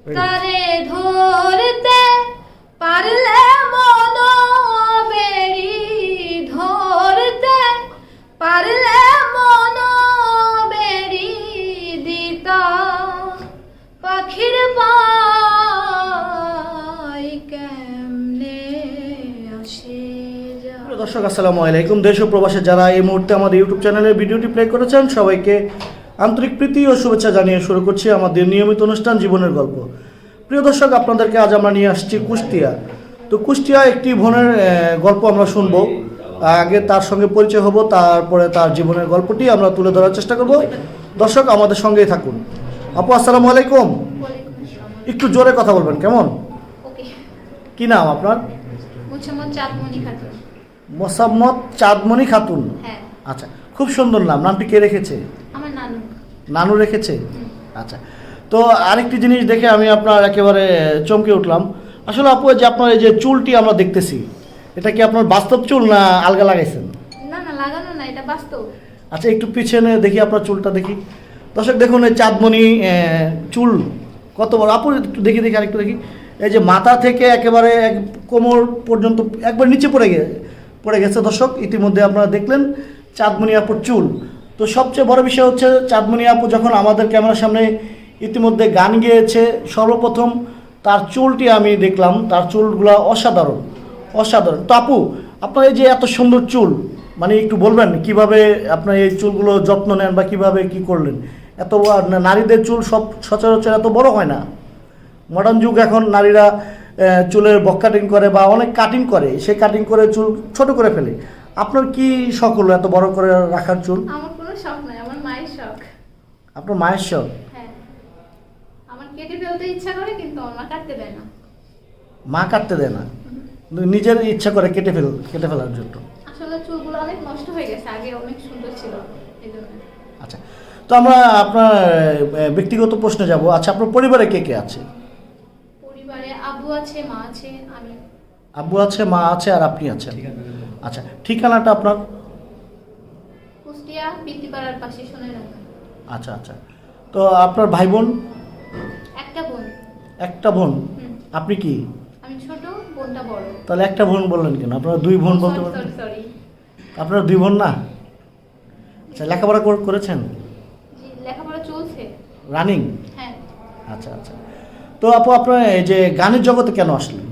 তারে ধরতে পারলে মন বেড়ি ধরতে পারলে মন বেড়ি দিতা। পাখির পাই কেমনে আসে দর্শক আসসালামু আলাইকুম। দেশ ও প্রবাসে যারা এই মুহূর্তে আমাদের ইউটিউব চ্যানেলে ভিডিওটি প্লে করেছেন সবাইকে আন্তরিক প্রীতি ও শুভেচ্ছা জানিয়ে শুরু করছি আমাদের নিয়মিত অনুষ্ঠান জীবনের গল্প। প্রিয় দর্শক আপনাদেরকে আজ আমরা নিয়ে আসছি কুষ্টিয়া। তো কুষ্টিয়া একটি বোনের গল্প আমরা শুনব। আগে তার সঙ্গে পরিচয় হব তারপরে তার জীবনের গল্পটি আমরা তুলে ধরার চেষ্টা করব। দর্শক আমাদের সঙ্গেই থাকুন। আপু আসসালামু আলাইকুম। একটু জোরে কথা বলবেন কেমন? কি নাম আপনার? মুছামত চাঁদমণি খাতুন। মোসাম্মদ চাঁদমণি খাতুন। হ্যাঁ। আচ্ছা খুব সুন্দর নাম। নামটি কে রেখেছে? আমার নানু। নানু রেখেছে? আচ্ছা। তো আরেকটি জিনিস দেখে আমি আপনার একেবারে চমকে উঠলাম। আসলে আপু যে আপনার এই যে চুলটি আমরা দেখতেছি এটা কি আপনার বাস্তব চুল না আলগা লাগাইছেন? না না লাগানো না এটা বাস্তব। আচ্ছা একটু পিছনে দেখি আপনার চুলটা দেখি। দর্শক দেখুন এই চাঁদমণি চুল কত বড়। আপু একটু দেখি দেখি আরেকটু দেখি। এই যে মাথা থেকে একেবারে এক কোমর পর্যন্ত একবার নিচে পড়ে গে পড়ে গেছে দর্শক। ইতিমধ্যে আপনারা দেখলেন চাঁদমণি আপুর চুল। তো সবচেয়ে বড় বিষয় হচ্ছে চাঁদমণি আপু যখন আমাদের ক্যামেরার সামনে ইতিমধ্যে গান গেয়েছে, সর্বপ্রথম তার চুলটি আমি দেখলাম। তার চুলগুলা অসাধারণ অসাধারণ। তো আপু, আপনার এই যে এত সুন্দর চুল মানে একটু বলবেন কীভাবে আপনার এই চুলগুলো যত্ন নেন বা কীভাবে কি করলেন? এত নারীদের চুল সব সচরাচর এত বড় হয় না। মডার্ন যুগ এখন নারীরা চুলের বক কাটিং করে বা অনেক কাটিং করে। সে কাটিং করে চুল ছোট করে ফেলে। আপনার কি শখ হলো এত বড় করে রাখার চুল? আমার কোনো শখ নাই আমার মায়ের শখ। আপনার মায়ের শখ? হ্যাঁ। আমার কেটে ফেলতে ইচ্ছা করে কিন্তু আমার কাটতে দেয় না। মা কাটতে দেয় না? নিজের ইচ্ছা করে কেটে ফেল কেটে ফেলার জন্য। আসলে চুলগুলো অনেক নষ্ট হয়ে গেছে আগে অনেক সুন্দর ছিল আচ্ছা তো আমরা আপনার ব্যক্তিগত প্রশ্নে যাব। আচ্ছা আপনার পরিবারে কে কে আছে? পরিবারে আব্বু আছে মা আছে আমি। আব্বু আছে মা আছে আর আপনি আছেন। আচ্ছা ঠিকানাটা আপনার? কুষ্টিয়া পাশে আচ্ছা আচ্ছা। তো আপনার ভাই বোন? একটা বোন। একটা বোন? আপনি কি? আমি ছোট বোনটা বড়। তাহলে একটা বোন বললেন কেন? আপনারা দুই বোন বলতে সরি পারেন সরি আপনারা দুই বোন না? আচ্ছা লেখাপড়া কর- করেছেন? লেখাপড়া চলছে। রানিং হ্যাঁ। আচ্ছা আচ্ছা। তো আপু আপনার এই যে গানের জগতে কেন আসলেন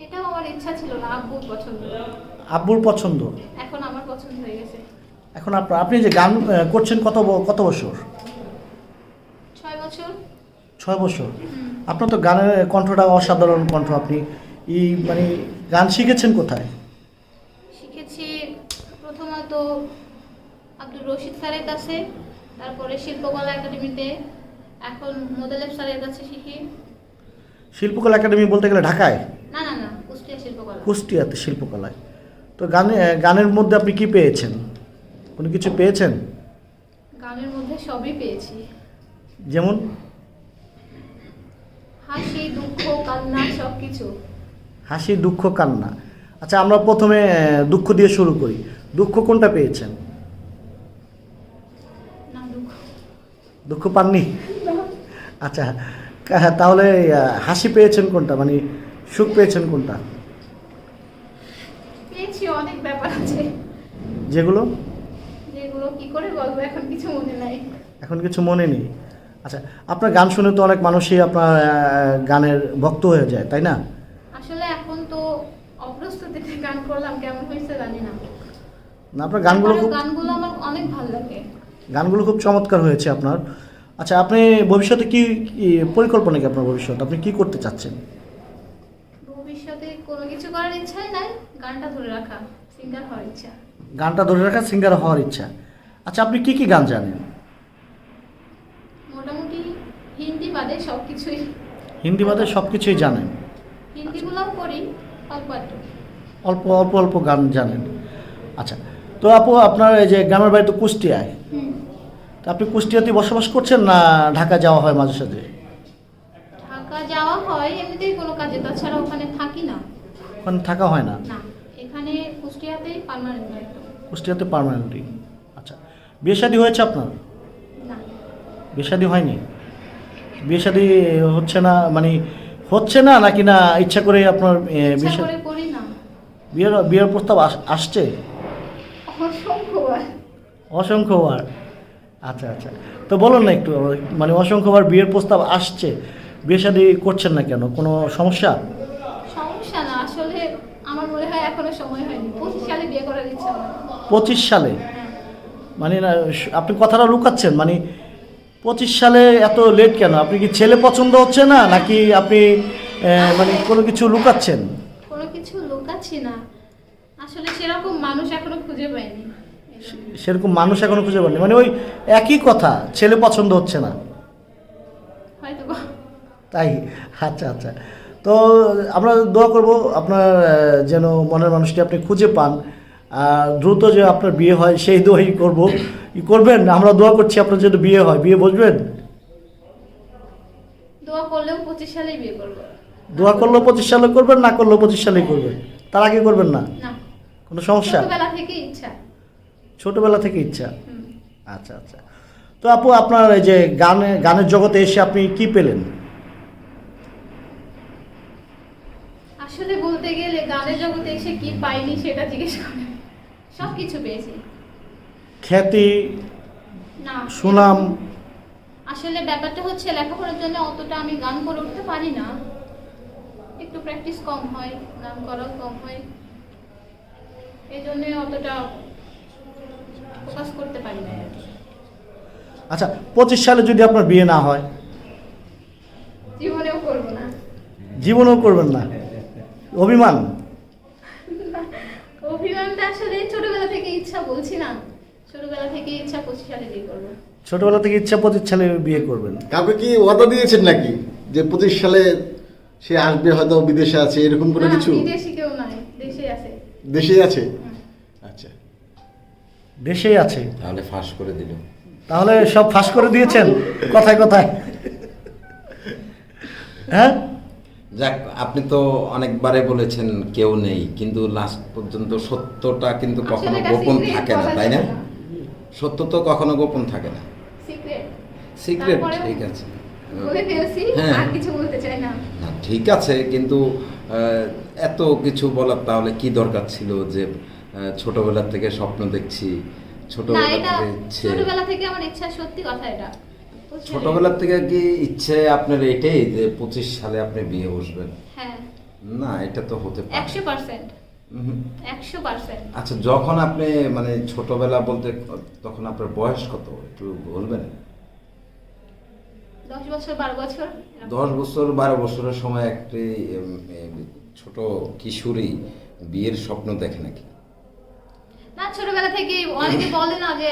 এটাও আমার ইচ্ছা ছিল না আব্বুর পছন্দ। আব্বুর পছন্দ? এখন আমার পছন্দ হয়ে গেছে। এখন আপনার আপনি যে গান করছেন কত কত বছর? ছয় বছর। ছয় বছর। আপনার তো গানের কণ্ঠটা অসাধারণ কণ্ঠ আপনি। এই মানে গান শিখেছেন কোথায়? শিখেছি প্রথমত আব্দুল রশিদ স্যারের কাছে তারপরে শিল্পকলা একাডেমিতে এখন মোদালেব স্যারের কাছে শিখি। শিল্পকলা একাডেমি বলতে গেলে ঢাকায়? না না না কুষ্টিয়া শিল্পকলা। কুষ্টিয়াতে শিল্পকলায়। তো গানে গানের মধ্যে আপনি কি পেয়েছেন? কোনো কিছু পেয়েছেন? গানের মধ্যে সবই পেয়েছি। যেমন? হাসি দুঃখ কান্না সব কিছু হাসি দুঃখ কান্না। আচ্ছা আমরা প্রথমে দুঃখ দিয়ে শুরু করি। দুঃখ কোনটা পেয়েছেন? দুঃখ। দুঃখ পাননি? আচ্ছা তাহলে হাসি পেয়েছেন কোনটা? মানে সুখ পেয়েছেন কোনটা? পেয়েছি অনেক ব্যাপার আছে। যেগুলো? যেগুলো কি করে বলব এখন কিছু মনে নাই। এখন কিছু মনে নেই। আচ্ছা আপনার গান শুনে তো অনেক মানুষই আপনার গানের ভক্ত হয়ে যায় তাই না? আসলে এখন তো অপ্রস্তুতিতে গান করলাম কেমন হয়েছে জানি না। না আপনার গানগুলো খুব গানগুলো আমার অনেক ভালো লাগে। গানগুলো খুব চমৎকার হয়েছে আপনার। আচ্ছা আপনি ভবিষ্যতে কি পরিকল্পনা কি আপনার ভবিষ্যৎ? আপনি কি করতে চাচ্ছেন? করার ইচ্ছাই নাই গানটা ধরে রাখা সিঙ্গার হওয়ার ইচ্ছা। গানটা ধরে রাখা সিঙ্গার হওয়ার ইচ্ছা। আচ্ছা আপনি কি কি গান জানেন? মোটামুটি হিন্দি বাদে সব কিছুই হিন্দি বাদে সব কিছুই জানেন। হিন্দিগুলোও করি অল্প অল্প অল্প অল্প গান জানেন। আচ্ছা তো আপু আপনার এই যে গ্রামের বাড়ি তো কুষ্টিয়ায়। তো আপনি কুষ্টিয়াতে বসবাস করছেন না ঢাকা যাওয়া হয় মাঝে সাঝে? ঢাকা যাওয়া হয় এমনিতেই কোনো কাজে তাছাড়া ওখানে থাকি না। ওখানে থাকা হয় না? না এখানে কুষ্টিয়াতেই পার্মানেন্ট কুষ্টিয়াতে পার্মানেন্টলি আচ্ছা বিয়ে শাদী হয়েছে আপনার? না। বিয়ে শাদী হয়নি? বিয়ে শাদী হচ্ছে না মানে হচ্ছে না নাকি না ইচ্ছা করে আপনার বিয়ে বিয়ের বিয়ের প্রস্তাব আস- আসছে? অসংখ্যবার। আচ্ছা আচ্ছা। তো বলুন না একটু মানে অসংখ্যবার বিয়ের প্রস্তাব আসছে। বিয়ে শাদী করছেন না কেন? কোনো সমস্যা না আসলে আমার মনে হয় এখনও সময় হয়নি। পঁচিশ সালে বিয়ে করার ইচ্ছা পঁচিশ সালে। মানে না আপনি কথাটা লুকাচ্ছেন মানে পঁচিশ সালে এত লেট কেন? আপনি কি ছেলে পছন্দ হচ্ছে না নাকি আপনি মানে কোনো কিছু লুকাচ্ছেন? কোনো কিছু লুকাচ্ছি না। আসলে সেরকম মানুষ এখনও খুঁজে পাইনি। সেরকম মানুষ এখনও খুঁজে পাননি। মানে ওই একই কথা ছেলে পছন্দ হচ্ছে না। হয়তো তাই? আচ্ছা আচ্ছা। তো আমরা দোয়া করব আপনার যেন মনের মানুষটি আপনি খুঁজে পান। আর দ্রুত যে আপনার বিয়ে হয় সেই দোয়াই করব। করবেন? আমরা দোয়া করছি আপনার যেন বিয়ে হয়। বিয়ে বসবেন? দোয়া করলেও পঁচিশ সালেই বিয়ে করব। দোয়া করলেও পঁচিশ সালে করবেন না করলেও পঁচিশ সালেই করবেন? তার আগে করবেন না? না। কোনো সমস্যা? ছোটবেলা থেকে ইচ্ছা। ছোটবেলা থেকে ইচ্ছা? আচ্ছা আচ্ছা। তো আপু আপনার এই যে গানে গানের জগতে এসে আপনি কি পেলেন? আসলে বলতে গেলে গানের জগতে এসে কি পাইনি সেটা জিজ্ঞেস করে। সব কিছু পেয়েছি। খ্যাতি না। সুনাম। আসলে ব্যাপারটা হচ্ছে লেখাপড়ার জন্য অতটা আমি গান করে উঠতে পারি না। একটু প্র্যাকটিস কম হয় গান করাও কম হয়। এই জন্য অতটা ফোকাস করতে পারি না। আচ্ছা পঁচিশ সালে যদি আপনার বিয়ে না হয়? জীবনেও করব না। জীবনেও করবেন না? অভিমান? অভিমানটা আসলে ছোটবেলা থেকে ইচ্ছা বলছি না। ছোটবেলা থেকে ইচ্ছা পঁচিশ সালে বিয়ে করব। ছোটবেলা থেকে ইচ্ছা পঁচিশ সালে বিয়ে করবেন? কাউকে কি ওয়াদা দিয়েছেন নাকি? যে পঁচিশ সালে সে আসবে হয়তো বিদেশে আছে এরকম কোনো না, কিছু? বিদেশি কেউ নয় দেশে আছে। দেশেই আছে? আচ্ছা। দেশেই আছে? তাহলে ফাঁস করে দিল। তাহলে সব ফাঁস করে দিয়েছেন? কথায় কথায়। হ্যাঁ? যাক আপনি তো অনেকবারে বলেছেন কেউ নেই কিন্তু লাস্ট পর্যন্ত সত্যটা কিন্তু আসলে কখনো গোপন থাকে না তাই না? সত্য তো কখনো গোপন থাকে না। সিক্রেট ঠিক আছে। হ্যাঁ। না। ঠিক আছে কিন্তু এত কিছু বলার তাহলে কি দরকার ছিল যে ছোটবেলা থেকে স্বপ্ন দেখছি ছোটবেলা থেকে ছোটবেলা থেকে আমার ইচ্ছা সত্যি কথা এটা। বুঝলি? ছোটবেলা থেকে কি ইচ্ছে আপনার এটাই যে পঁচিশ সালে আপনি বিয়ে বসবেন? হ্যাঁ। না এটা তো হতে পারে। একশো পার্সেন্ট। একশো পার্সেন্ট। আচ্ছা যখন আপনি মানে ছোটবেলা বলতে তখন আপনার বয়স কত? একটু বলবেন? দশ বছর বারো বছর? দশ বছর বারো বছরের সময় একটি ছোট কিশোরী বিয়ের স্বপ্ন দেখে নাকি? না ছোটবেলা থেকে অনেকে বলে না যে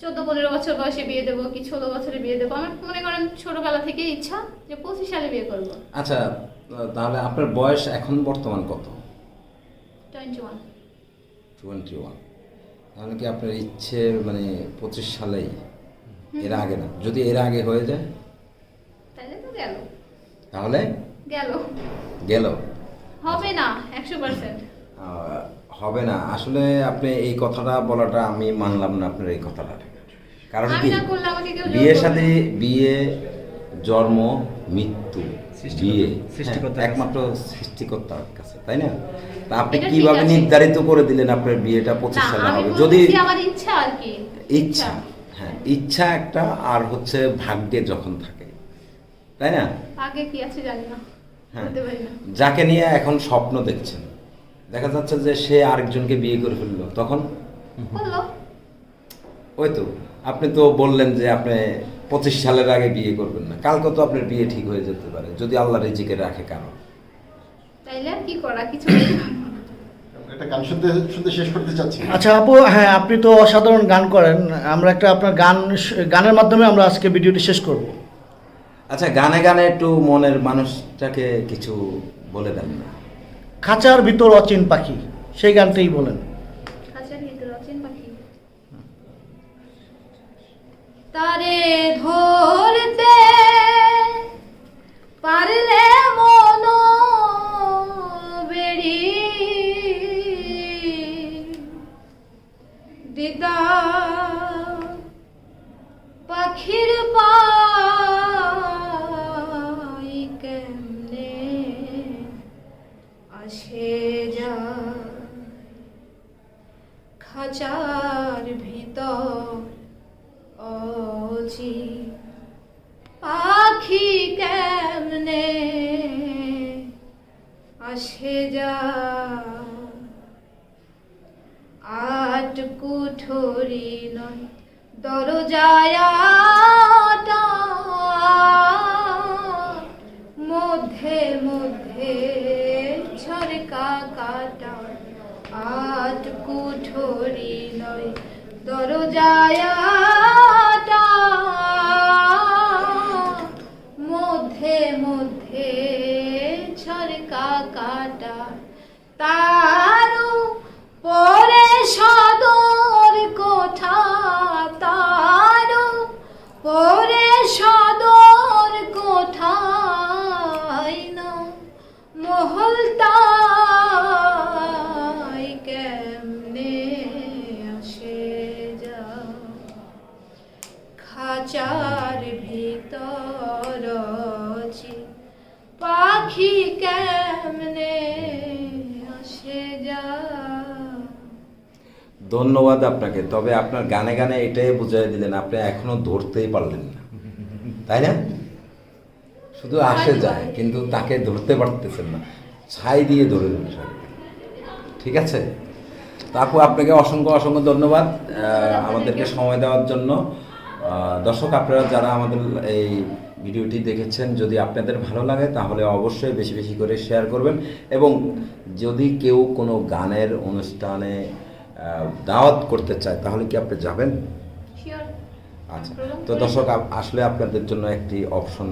চোদ্দ পনেরো বছর বয়সে বিয়ে দেবো কি ষোলো বছরে বিয়ে দেবো আমার মনে করেন ছোটবেলা থেকে ইচ্ছা যে পঁচিশ সালে বিয়ে করব। আচ্ছা তাহলে আপনার বয়স এখন বর্তমান কত? Twenty one. Twenty one. তাহলে কি আপনার ইচ্ছে মানে পঁচিশ সালেই? এর আগে না? যদি এর আগে হয়ে যায়? তাইলে তো গেল। তাহলে? গেল। গেল। হবে না একশো পার্সেন্ট। হবে না। আসলে আপনি এই কথাটা বলাটা আমি মানলাম না আপনার এই কথাটা। কারণ কি? বিয়ে সাথে বিয়ে জন্ম মৃত্যু বিয়ে হ্যাঁ। একমাত্র সৃষ্টিকর্তার কাছে তাই না? তা আপনি কীভাবে নির্ধারিত করে দিলেন আপনার বিয়েটা পঁচিশ সালে হবে? যদি ইচ্ছা ইচ্ছা হ্যাঁ ইচ্ছা একটা আর হচ্ছে ভাগ্যে যখন থাকে তাই না? আগে কি আছে জানি না। হ্যাঁ। যাকে নিয়ে এখন স্বপ্ন দেখছেন দেখা যাচ্ছে যে সে আরেকজনকে বিয়ে করে ফেলল। তখন? ওই তো আপনি তো বললেন যে আপনি পঁচিশ সালের আগে বিয়ে করবেন না। কালকে তো আপনার বিয়ে ঠিক হয়ে যেতে পারে যদি আল্লাহ রিজিকে রাখে কারণ তাইলে আর কি করা কিছু। একটা গান শুনতে শুনতে শেষ করতে চাচ্ছি। আচ্ছা আপু হ্যাঁ আপনি তো অসাধারণ গান করেন। আমরা একটা আপনার গান গানের মাধ্যমে আমরা আজকে ভিডিওটি শেষ করব। আচ্ছা গানে গানে একটু মনের মানুষটাকে কিছু বলে দেন না। খাঁচার ভিতর অচিন পাখি সেই গানটাই বলেন। তারে ধরতে পারলে মন অচি পাখি কেমনে আসে যা? আট কুঠরি নয়, দরজায় মধ্যে মধ্যে ঝরকা কাটা। আট কুঠরি নয়, দরজায় ধন্যবাদ আপনাকে, তবে আপনার গানে গানে এটাই বুঝাই দিলেন, আপনি এখনও ধরতেই পারলেন না। তাই না? শুধু আসে যায়, কিন্তু তাকে ধরতে পারতেছেন না। ছাই দিয়ে ধরে দেবেন ঠিক আছে? তো আপু, আপনাকে অসংখ্য অসংখ্য ধন্যবাদ আমাদেরকে সময় দেওয়ার জন্য। দর্শক, আপনারা যারা আমাদের এই ভিডিওটি দেখেছেন, যদি আপনাদের ভালো লাগে, তাহলে অবশ্যই বেশি বেশি করে শেয়ার করবেন। এবং যদি কেউ কোনো গানের অনুষ্ঠানে দাওয়াত করতে চায় তাহলে কি আপনি যাবেন? আচ্ছা তো দর্শক আসলে আপনাদের জন্য একটি অপশন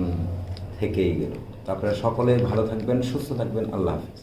থেকেই গেল। তারপরে আপনারা সকলে ভালো থাকবেন সুস্থ থাকবেন আল্লাহ হাফিজ।